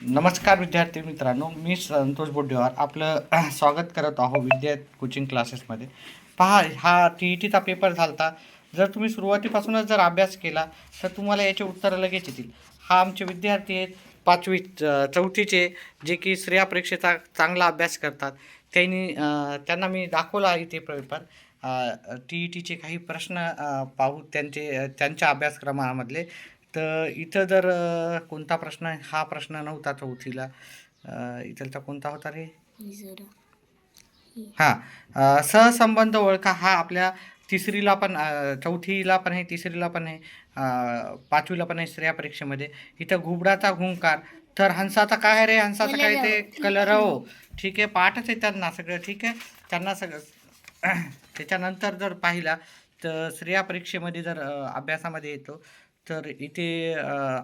नमस्कार विद्यार्थी मित्रांनो मी संतोष बोडेवार आपलं स्वागत करत आहो विद्या कोचिंग क्लासेसमध्ये पहा हा टी ई टीचा पेपर झालता. जर तुम्ही सुरुवातीपासूनच जर अभ्यास केला तर तुम्हाला याचे उत्तरं लगेच येतील. हा आमचे विद्यार्थी आहेत पाचवी च- चौथीचे जे की स्त्रिया परीक्षेचा चांगला अभ्यास करतात. त्यांनी त्यांना मी दाखवला इथे पेपर टी ई टीचे काही प्रश्न पाहू त्यांचे त्यांच्या अभ्यासक्रमामधले. तर इथं जर कोणता प्रश्न आहे? हा प्रश्न नव्हता चौथीला इथलचा कोणता होता रे? हां. सहसंबंध ओळखा. हा आपल्या तिसरीला पण चौथीला पण आहे तिसरीला पण आहे पाचवीला पण आहे स्त्रिया परीक्षेमध्ये. इथं घुबडाचा हुंकार. तर हंसाचा काय रे? हंसाचा काय ते? कलरव. ठीक आहे पाठच आहे त्यांना सगळं. ठीक आहे त्यांना सगळं. त्याच्यानंतर जर पाहिला तर स्त्रिया परीक्षेमध्ये जर अभ्यासामध्ये येतो तर इथे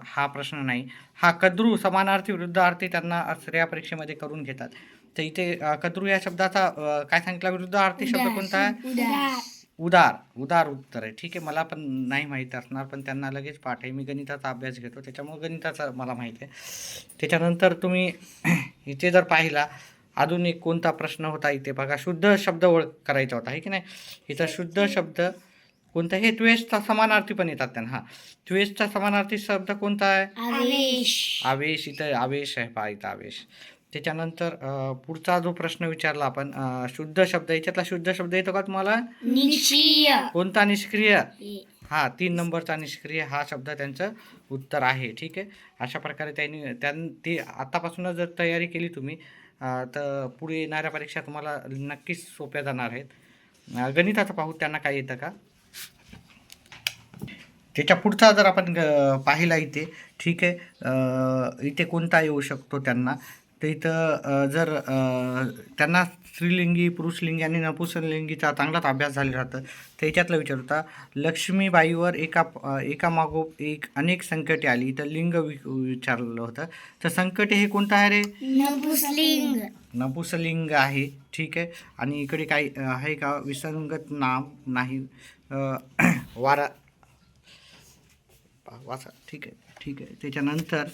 हा प्रश्न नाही. हा कद्रू समानार्थी विरुद्धार्थी त्यांना स्त्रिया परीक्षेमध्ये करून घेतात. तर इथे कद्रू या शब्दाचा काय सांगितलं? विरुद्धार्थी शब्द कोणता? आहे उदार. उदार उत्तर आहे. ठीक आहे मला पण नाही माहीत असणार पण त्यांना लगेच पाठ आहे मी गणिताचा अभ्यास घेतो त्याच्यामुळे गणिताचा मला माहीत आहे. त्याच्यानंतर तुम्ही इथे जर पाहिला अजून एक कोणता प्रश्न होता इथे? बघा शुद्ध शब्द ओळख करायचा होता आहे की नाही? इथं शुद्ध शब्द कोणता? हे द्वेषचा समानार्थी पण येतात त्यांना हां. द्वेषचा समानार्थी शब्द कोणता आहे? आवेश. आवेश इथं आवेश आहे पहा इथं आवेश. त्याच्यानंतर पुढचा जो प्रश्न विचारला आपण शुद्ध शब्द याच्यातला शुद्ध शब्द येतो का तुम्हाला? निश्चय कोणता निष्क्रिय? हा. तीन नंबरचा निष्क्रिय हा शब्द त्यांचं उत्तर आहे ठीक आहे? अशा प्रकारे त्यांनी त्यां ते आतापासूनच जर तयारी केली तुम्ही तर पुढे येणाऱ्या परीक्षा तुम्हाला नक्कीच सोप्या जाणार आहेत. गणिताचं पाहू त्यांना काय येतं का? त्याच्या पुढचा जर आपण पाहिला इथे ठीक आहे इथे कोणता येऊ शकतो त्यांना? तर इथं जर त्यांना स्त्रीलिंगी पुरुषलिंगी आणि नपुसलिंगीचा चांगलाच अभ्यास झालेला राहतं त्याच्यातलं विचार होता लक्ष्मीबाईवर एका अं, एकामागोप एक अनेक संकटे आली. इथं लिंग वि विचारलेलं होतं. तर संकटे हे कोणतं आहे रे? नपुसलिंग नपुसलिंग आहे ठीक आहे. आणि इकडे काही आहे का? विसंगत नाम नाही. वारा वाचा ठीक आहे ठीक आहे. त्याच्यानंतर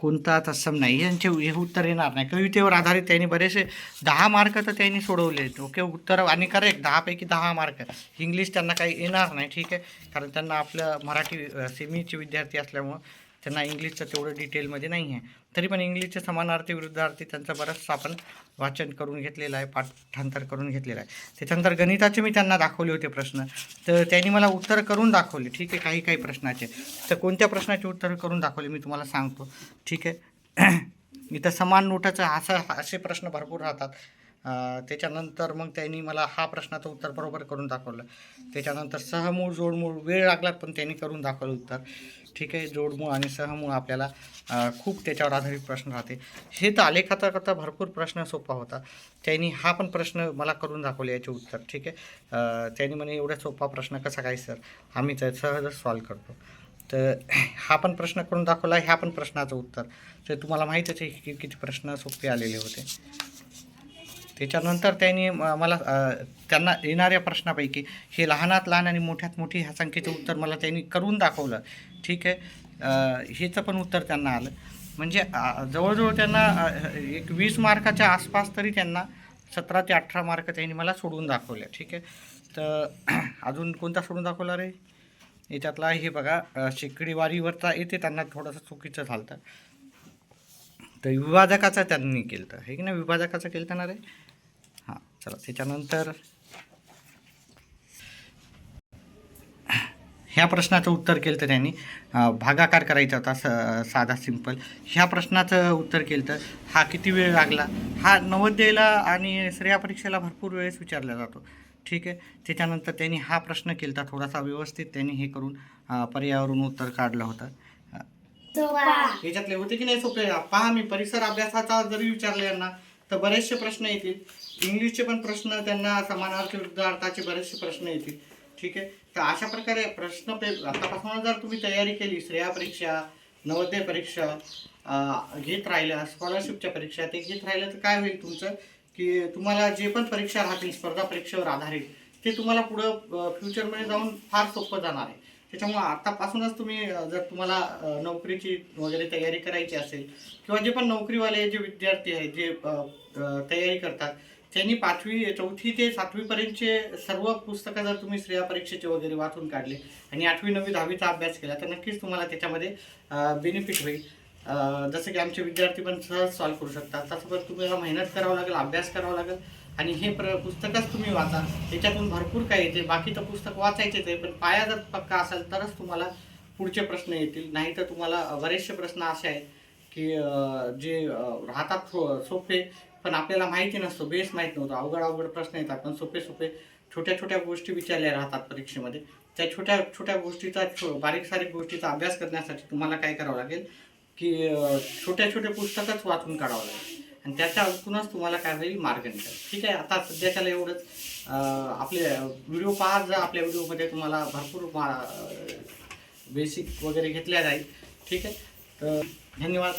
कोणता तत्सम नाही यांचे हे उत्तर येणार नाही. कवितेवर आधारित त्यांनी बरेचसे दहा मार्क तर त्यांनी सोडवले आहेत. ओके उत्तर आणि करेक्ट दहापैकी दहा मार्क. इंग्लिश त्यांना काही येणार नाही ठीक आहे. कारण त्यांना आपलं मराठी सेमीचे विद्यार्थी असल्यामुळं त्यांना इंग्लिशचं तेवढं डिटेलमध्ये नाही आहे तरी पण इंग्लिशचे समानार्थी विरुद्धार्थी त्यांचं बरंचसं आपण वाचन करून घेतलेलं आहे पाठांतर करून घेतलेलं आहे. त्याच्यानंतर गणिताचे मी त्यांना दाखवले होते प्रश्न. तर त्यांनी मला उत्तर करून दाखवले. ठीक आहे काही काही प्रश्नाचे. तर कोणत्या प्रश्नाचे उत्तर करून दाखवले मी तुम्हाला सांगतो. ठीक आहे. इथं समान नोटाचं असं असे प्रश्न भरपूर राहतात. त्याच्यानंतर मग त्यांनी मला हा प्रश्नाचं उत्तर बरोबर करून दाखवलं. त्याच्यानंतर सहमूळ जोडमूळ वेळ लागला पण त्यांनी करून दाखवलं उत्तर. ठीक आहे जोडमूळ आणि सहमूळ आपल्याला खूप त्याच्यावर आधारित प्रश्न राहते. हे तर आलेखाताकरता भरपूर प्रश्न सोपा होता. त्यांनी हा पण प्रश्न मला करून दाखवले याचे उत्तर ठीक आहे? त्यांनी म्हणे एवढा सोपा प्रश्न कसा काय सर? आम्ही तर सहजच सॉल्व करतो. तर हा पण प्रश्न करून दाखवला ह्या पण प्रश्नाचं उत्तर. तर तुम्हाला माहीतच आहे की किती प्रश्न सोपे आलेले होते. त्याच्यानंतर त्यांनी म- मला त्यांना येणाऱ्या प्रश्नापैकी हे लहानात लहान आणि मोठ्यात मोठी ह्या संख्येचं उत्तर मला त्यांनी करून दाखवलं. ठीक आहे? हेचं पण उत्तर त्यांना आलं. म्हणजे जवळजवळ त्यांना एक वीस मार्काच्या आसपास तरी त्यांना सतरा ते अठरा मार्क त्यांनी मला सोडून दाखवले. ठीक आहे? तर अजून कोणता सोडून दाखवला रे? याच्यातला हे बघा शेकडीवारीवरचा येते त्यांना थोडंसं चुकीचं झालं तर विभाजकाचं त्यांनी केलं तर हे की नाही? विभाजकाचं केलं ना रे? हां चला त्याच्यानंतर ह्या प्रश्नाचं उत्तर केलं तर त्यांनी भागाकार करायचा होता स साधा सिंपल ह्या प्रश्नाचं उत्तर केलं तर हा किती वेळ लागला? हा नवोदयला आणि श्रेया परीक्षेला भरपूर वेळेस विचारला जातो. ठीक आहे? त्याच्यानंतर त्यांनी हा प्रश्न केला होता थोडासा व्यवस्थित त्यांनी हे करून अं, पर्यावरण उत्तर काढलं होतं. याच्यातले होते की नाही सोपे पहा मी परिसर अभ्यासाचा जरी विचारले यांना तर बरेचसे प्रश्न येतील. इंग्लिशचे पण प्रश्न त्यांना समानार्थी अर्थाचे बरेचसे प्रश्न येतील. ठीक आहे? तर अशा प्रकारे प्रश्न पे आतापासून जर तुम्ही तयारी केली श्रेया परीक्षा नवोदय परीक्षा घेत राहिल्या स्कॉलरशिपच्या परीक्षा ते घेत राहिलं तर काय होईल तुमचं? की तुम्हाला जे पण परीक्षा राहतील स्पर्धा परीक्षेवर आधारित ते तुम्हाला पुढं फ्युचरमध्ये जाऊन फार सोपं जाणार आहे. त्याच्यामुळे आतापासूनच तुम्ही जर तुम्हाला नोकरीची वगैरे तयारी करायची असेल किंवा जे पण नोकरीवाले जे विद्यार्थी आहेत जे तयारी करतात त्यांनी पाचवी चौथी ते सातवीपर्यंतचे सर्व पुस्तकं जर तुम्ही श्रेया परीक्षेचे वगैरे वाचून काढले आणि आठवी नववी दहावीचा अभ्यास केला तर नक्कीच तुम्हाला त्याच्यामध्ये बेनिफिट होईल. जसं की आमचे विद्यार्थी पण सहज सॉल्व्ह करू शकतात. तसं पण तुम्हाला मेहनत करावं लागेल अभ्यास करावा लागेल. आणि हे प्र पुस्तकच तुम्ही वाचा. त्याच्यातून भरपूर काही येते. बाकी तर पुस्तक वाचायचेच आहे पण पाया जर पक्का असेल तरच तुम्हाला पुढचे प्रश्न येतील. नाही तर तुम्हाला बरेचसे प्रश्न असे आहेत की जे राहतात थो- सोपे पण आपल्याला माहिती नसतो. बेस माहीत नव्हतं. अवघड अवघड प्रश्न येतात. पण सोपे सोपे छोट्या छोट्या गोष्टी विचारल्या राहतात परीक्षेमध्ये. त्या छोट्या छोट्या गोष्टीचा छो- बारीक सारीक गोष्टीचा अभ्यास करण्यासाठी तुम्हाला काय करावं लागेल की छोट्या छोट्या पुस्तकच वाचून काढावं लागेल. आणि त्याच्यातूनच तुम्हाला काय होईल मार्ग निघेल ठीक आहे आता सध्याच्याला एवढंच आपले व्हिडिओ पाहत जा आपल्या व्हिडिओमध्ये तुम्हाला भरपूर मा बेसिक वगैरे घेतल्या जाईल ठीक आहे तर धन्यवाद